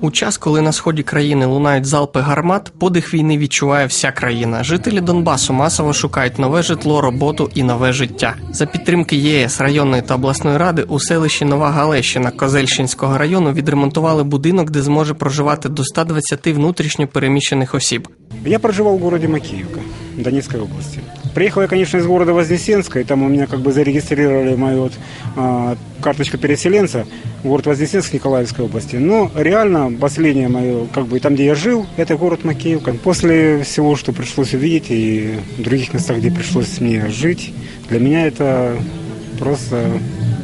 У час, коли на сході країни лунають залпи гармат, подих війни відчуває вся країна. Жителі Донбасу масово шукають нове житло, роботу і нове життя. За підтримки ЄС, районної та обласної ради у селищі Нова Галещина Козельщинського району відремонтували будинок, де зможе проживати до 120 внутрішньо переміщених осіб. Я проживал в городе Макеевка, Донецкой области. Приехал я, конечно, из города Вознесенска, и там у меня как бы зарегистрировали мою вот, а, карточку переселенца, город Вознесенск Николаевской области. Но реально последнее мое, как бы там, где я жил, это город Макеевка. После всего, что пришлось увидеть, и в других местах, где пришлось мне жить, для меня это просто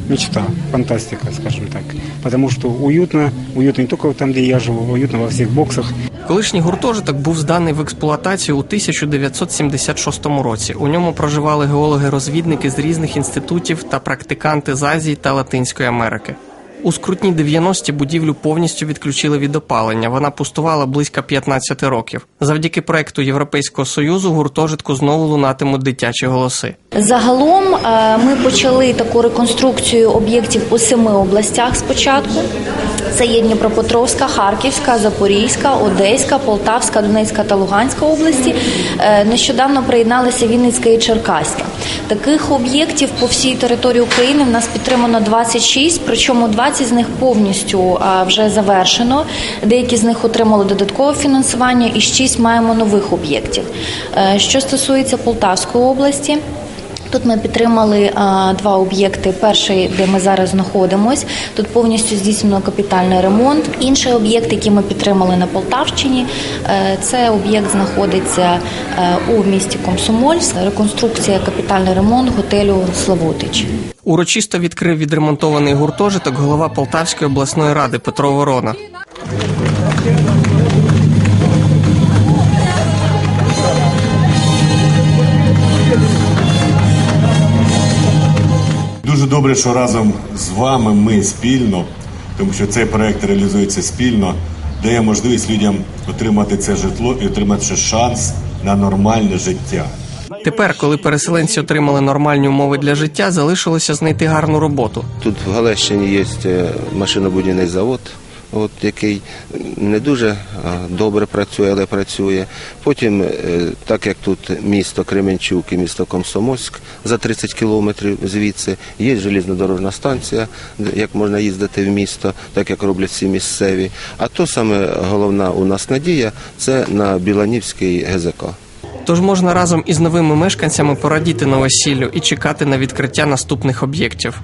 мечта, фантастика, скажем так. Потому что уютно, уютно не только там, где я живу, уютно во всех боксах. Колишній гуртожиток був зданий в експлуатацію у 1976 році. У ньому проживали геологи-розвідники з різних інститутів та практиканти з Азії та Латинської Америки. У скрутні 90-ті будівлю повністю відключили від опалення. Вона пустувала близько 15 років. Завдяки проекту Європейського союзу гуртожитку знову лунатимуть дитячі голоси. Загалом е, ми почали таку реконструкцію об'єктів у семи областях спочатку. Це є Дніпропетровська, Харківська, Запорізька, Одеська, Полтавська, Донецька та Луганська області. Е, Нещодавно приєдналися Вінницька і Черкаська. Таких об'єктів по всій території України в нас підтримано 26, причому 20 з них повністю е, вже завершено. Деякі з них отримали додаткове фінансування і 6 маємо нових об'єктів. Е, Що стосується Полтавської області. Тут ми підтримали а, два об'єкти. Перший, де ми зараз знаходимось, тут повністю здійснено капітальний ремонт. Інший об'єкт, який ми підтримали на Полтавщині, е, це об'єкт знаходиться е, у місті Комсомольськ. Реконструкція, капітальний ремонт готелю Славутич. Урочисто відкрив відремонтований гуртожиток голова Полтавської обласної ради Петро Ворона. Дуже добре, що разом з вами ми спільно, тому що цей проект реалізується спільно, дає можливість людям отримати це житло і отримати шанс на нормальне життя. Тепер, коли переселенці отримали нормальні умови для життя, залишилося знайти гарну роботу. Тут в Галещині є е, машинобудівний завод, от, який не дуже добре працює, але працює. Потім, е, так як тут місто Кременчук і місто Комсомольськ за 30 кілометрів звідси, є железнодорожна станція, як можна їздити в місто, так як роблять всі місцеві. А то саме головна у нас надія це на Біланівський ГЗК. Тож можна разом із новими мешканцями порадіти новосіллю і чекати на відкриття наступних об'єктів.